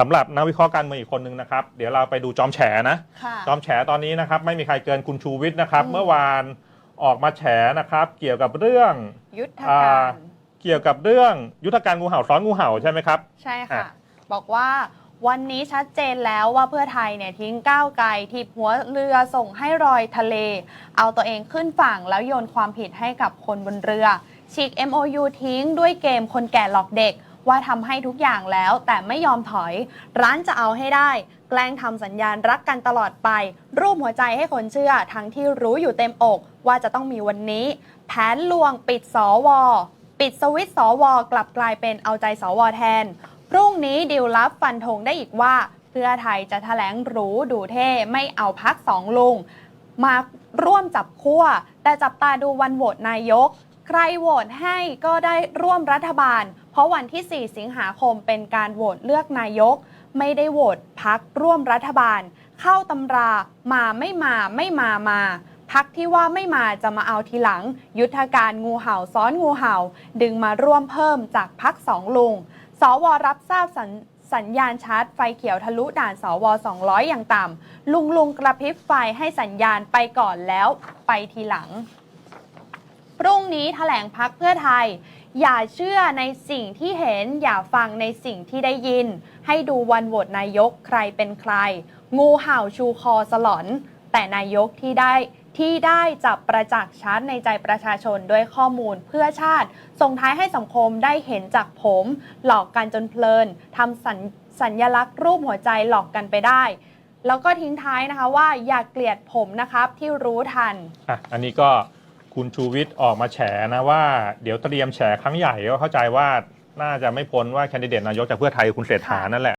สำหรับนักวิเคราะห์การเมืองอีกคนนึงนะครับ เดี๋ยวเราไปดูจอมแฉนะ ค่ะ จอมแฉตอนนี้นะครับ ไม่มีใครเกินคุณชูวิทย์นะครับ อืม เมื่อวานออกมาแฉนะครับ เกี่ยวกับเรื่อง ยุทธอ่าการ เกี่ยวกับเรื่องยุทธการงูเห่าซ้อนงูเห่าใช่ไหมครับ ใช่ค่ะ อะ บอกว่าวันนี้ชัดเจนแล้วว่าเพื่อไทยเนี่ยทิ้งก้าวไกลทีบหัวเรือส่งให้รอยทะเล เอาตัวเองขึ้นฝั่งแล้วโยนความผิดให้กับคนบนเรือฉีก MOU ทิ้งด้วยเกมคนแก่หลอกเด็ก ว่าทำให้ทุกอย่างแล้วแต่ไม่ยอมถอย ร้านจะเอาให้ได้ แกล้งทำสัญญาณรักกันตลอดไป รูปหัวใจให้คนเชื่อ ทั้งที่รู้อยู่เต็มอกว่าจะต้องมีวันนี้ แผนลวงปิดสวปิดสวิตช์สวกลับกลายเป็นเอาใจสวแทน พรุ่งนี้ดิวลับฟันธงได้อีกว่า เพื่อไทยจะแถลงรูดูเท่ไม่เอาพักสองลุงมาร่วมจับขั้วแต่จับตาดูวันโหวตนายก ใครโหวตให้ก็ได้ร่วมรัฐบาล เพราะวันที่ 4 สิงหาคมเป็นการโหวตเลือกนายก ไม่ได้โหวตพักร่วมรัฐบาล เข้าตำรามาไม่มาไม่มามาพักที่ว่าไม่มาจะมาเอาทีหลัง ยุทธการงูเห่าซ้อนงูเห่า ดึงมาร่วมเพิ่มจากพักสองลุง สวรับทราบสัญสัญญาณชาร์จไฟเขียวทะลุด่านสว200 อย่างต่ำลุงลุงกระพริบไฟให้สัญญาณไปก่อนแล้วไปทีหลัง พรุ่งนี้แถลงพักเพื่อไทย อย่าเชื่อในสิ่งที่เห็น อย่าฟังในสิ่งที่ได้ยิน ให้ดูวันโหวตนายกใครเป็นใคร งูเห่าชูคอสลอน แต่นายกที่ได้ที่ได้จับประจักษ์ชัดในใจประชาชนด้วยข้อมูลเพื่อชาติ ส่งท้ายให้สังคมได้เห็นจากผม หลอกกันจนเพลินทำสัญสัญญลักษณ์รูปหัวใจหลอกกันไปได้ แล้วก็ทิ้งท้ายนะคะว่าอย่าเกลียดผมนะครับที่รู้ทันอะอันนี้ก็ คุณชูวิทย์ออกมาแฉนะว่าเดี๋ยวเตรียมแฉครั้งใหญ่ก็เข้าใจว่าน่าจะไม่พ้นว่าแคนดิเดตนายกจากเพื่อไทยคุณเศรษฐานั่นแหละ